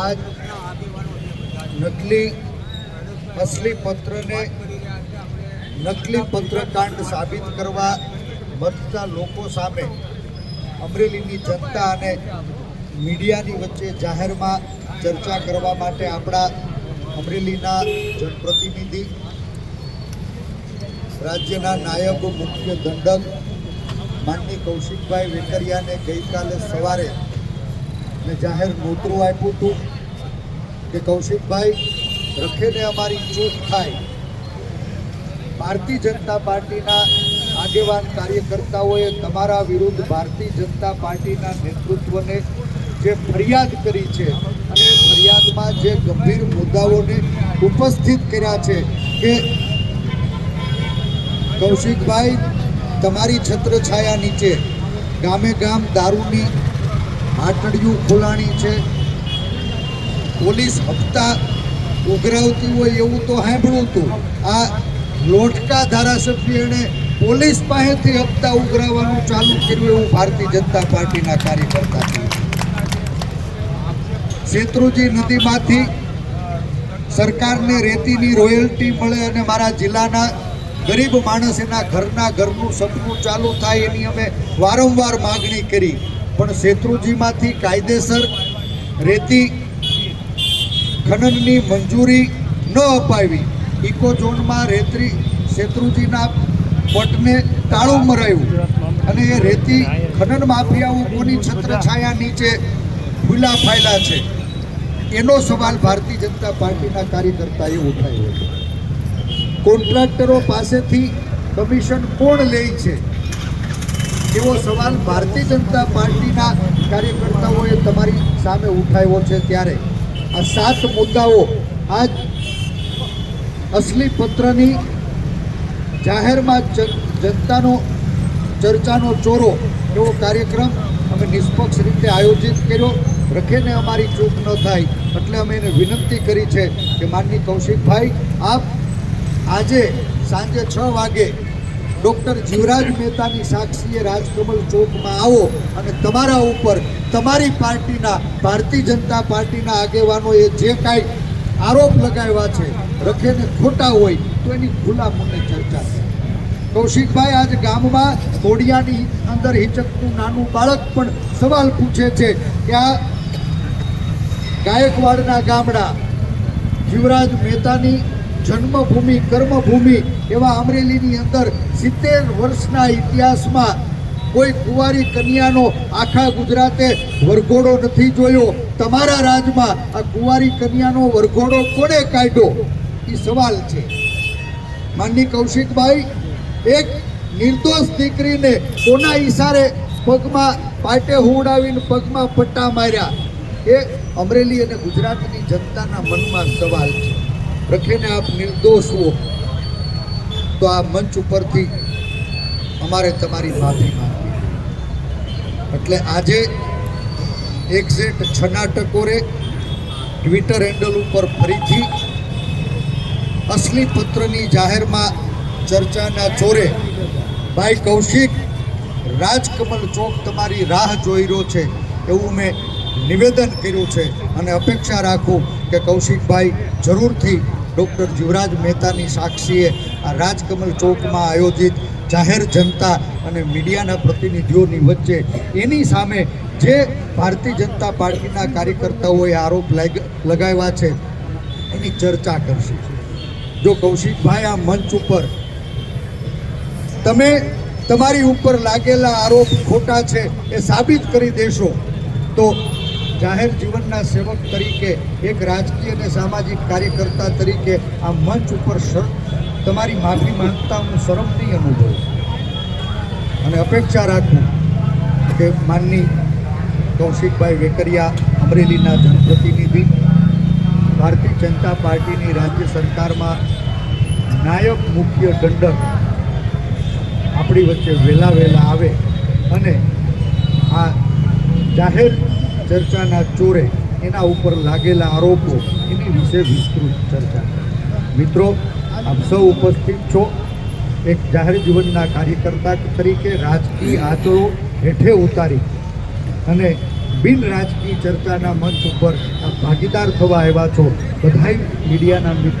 આજ નકલી અસલી પત્રને નકલી પત્રકાંડ સાબિત કરવા મતતા લોકો સામે અમરેલીની જનતા અને મીડિયાની વચ્ચે જાહેરમાં ચર્ચા કરવા માટે આપણા અમરેલીના જનપ્રતિનિધિ, રાજ્યના નાયબ મુખ્ય દંડક, માનની કૌશિકભાઈ વેકરિયાને ગઈકાલે સવારે મેં જાહેર નોતરું આપ્યું હતું કે કૌશિકભાઈ રખેને અમારી ચૂક થાય. ભારતીય જનતા પાર્ટીના આગેવાન કાર્યકર્તાઓએ તમારા વિરુદ્ધ ભારતીય જનતા પાર્ટીના નેતૃત્વને જે ફરિયાદ કરી છે અને ફરિયાદમાં જે ગંભીર મુદ્દાઓને ઉપસ્થિત કર્યા છે કે કૌશિકભાઈ, તમારી છત્રછાયા નીચે ગામે ગામ દારૂની હાટડીયું ખોલાણી છે. પોલીસ હપ્તા ઉઘરાવતી હોય એવું તો સાંભળ્યું હતું. આ લોટકા ધારાસભ્ય એણે પોલીસ પાસેથી હપ્તા ઉઘરાવવાનું ચાલુ કર્યું એવું ભારતીય જનતા પાર્ટીના કાર્યકર્તા શેત્રુજી નદીમાંથી સરકારને રેતીની રોયલ્ટી મળે અને મારા જિલ્લાના ગરીબ માણસ એના ઘરના ઘરનું સપનું ચાલુ થાય એની અમે વારંવાર માગણી કરી. પણ શેત્રુજીમાંથી કાયદેસર રેતી ખનનની મંજૂરી ન અપાવી. ઇકો ઝોનમાં રેતી શેત્રુજીના પટને તાળું મરાયું અને એ રેતી ખનન માફિયાઓ કોની છત્રછાયા નીચે ભૂલા ફાયલા છે? એનો સવાલ ભારતીય જનતા પાર્ટીના કાર્યકર્તાએ ઉઠાવ્યો કોન્ટ્રાક્ટરો પાસેથી કમિશન કોણ લે છે? એવો સવાલ ભારતીય જનતા પાર્ટીના કાર્યકર્તાઓએ તમારી સામે ઉઠાવ્યો છે ત્યારે. આ સાત મુદ્દાઓ આજ અસલી પત્રની જાહેરમાં જનતાનો ચર્ચાનો ચોરો એવો કાર્યક્રમ અમે નિષ્પક્ષ રીતે આયોજિત કર્યો. રખેને અમારી ચૂક ન થાય એટલે અમે એને વિનંતી કરી છે કે માનની કૌશિકભાઈ, આપ આજે સાંજે છ વાગે ડૉક્ટર જીવરાજ મહેતાની સાક્ષીએ રાજકમલ ચોકમાં આવો અને તમારા ઉપર તમારી પાર્ટીના, ભારતીય જનતા પાર્ટીના આગેવાનોએ જે કાંઈ આરોપ લગાવ્યા છે, રખેને ખોટા હોય, તો એની ખુલ્લા મને ચર્ચા છે. કૌશિકભાઈ, આજ ગામમાં કોડિયાની અંદર હિચકનું નાનું બાળક પણ સવાલ પૂછે છે કે આ ગાયકવાડના ગામડા જીવરાજ મહેતાની જન્મભૂમિ, કર્મભૂમિ એવા અમરેલીની અંદર સિત્તેર વર્ષના ઇતિહાસમાં કોઈ કુંવારી કન્યાનો આખા ગુજરાતે વરઘોડો નથી જોયો. તમારા રાજમાં આ કુંવારી કન્યાનો વરઘોડો કોણે કાઢ્યો? એ સવાલ છે. માનની કૌશિકભાઈ, એક નિર્દોષ દીકરીને કોના ઈશારે પગમાં પાટે હુંડાવીને પગમાં પટ્ટા માર્યા? એ અમરેલી અને ગુજરાતની જનતાના મનમાં સવાલ છે. રખીને આપ નિર્દોષ હો, તો આ મંચ ઉપરથી અમારે તમારી માફી માંગવી. એટલે આજે એક્ઝેટ છના ટકોરે ટ્વિટર હેન્ડલ ઉપર ફરીથી અસલી પત્રની જાહેરમાં ચર્ચાના ચોરે ભાઈ કૌશિક, રાજકમલ ચોક તમારી રાહ જોઈ રહ્યો છે એવું મેં નિવેદન કર્યું છે. અને અપેક્ષા રાખું કે કૌશિકભાઈ જરૂરથી ડૉક્ટર જીવરાજ મહેતાની સાક્ષીએ આ રાજકમલ ચોકમાં આયોજિત જાહેર જનતા અને મીડિયાના પ્રતિનિધિઓની વચ્ચે એની સામે જે ભારતીય જનતા પાર્ટીના કાર્યકર્તાઓએ આરોપ લગાવ્યા છે, એની ચર્ચા કરશે. જો કૌશિકભાઈ, આ મંચ ઉપર તમે, તમારી ઉપર લાગેલા આરોપ ખોટા છે, એ સાબિત કરી દેશો, તો જાહેર જીવનના સેવક તરીકે, એક રાજકીય અને સામાજિક કાર્યકર્તા તરીકે આ મંચ ઉપર તમારી માફી માંગતા હું શરમ નહીં અનુભવું અને અપેક્ષા રાખું કે માનની કૌશિકભાઈ વેકરિયા, અમરેલીના જનપ્રતિનિધિ, ભારતીય જનતા પાર્ટીની રાજ્ય સરકારમાં નાયક મુખ્ય દંડક આપણી વચ્ચે વહેલા વહેલા આવે અને આ જાહેર ચર્ચાના ચોરે એના ઉપર લાગેલા આરોપો એની વિશે વિસ્તૃત ચર્ચા. મિત્રો, આપ સૌ ઉપસ્થિત છો એક જાહેર જીવનના કાર્યકર્તા તરીકે રાજકીય આચરો હેઠે ઉતારી અને બિન રાજકીય ચર્ચાના મંચ ઉપર આપ ભાગીદાર થવા આવ્યા છો. બધાય મીડિયાના મિત્રો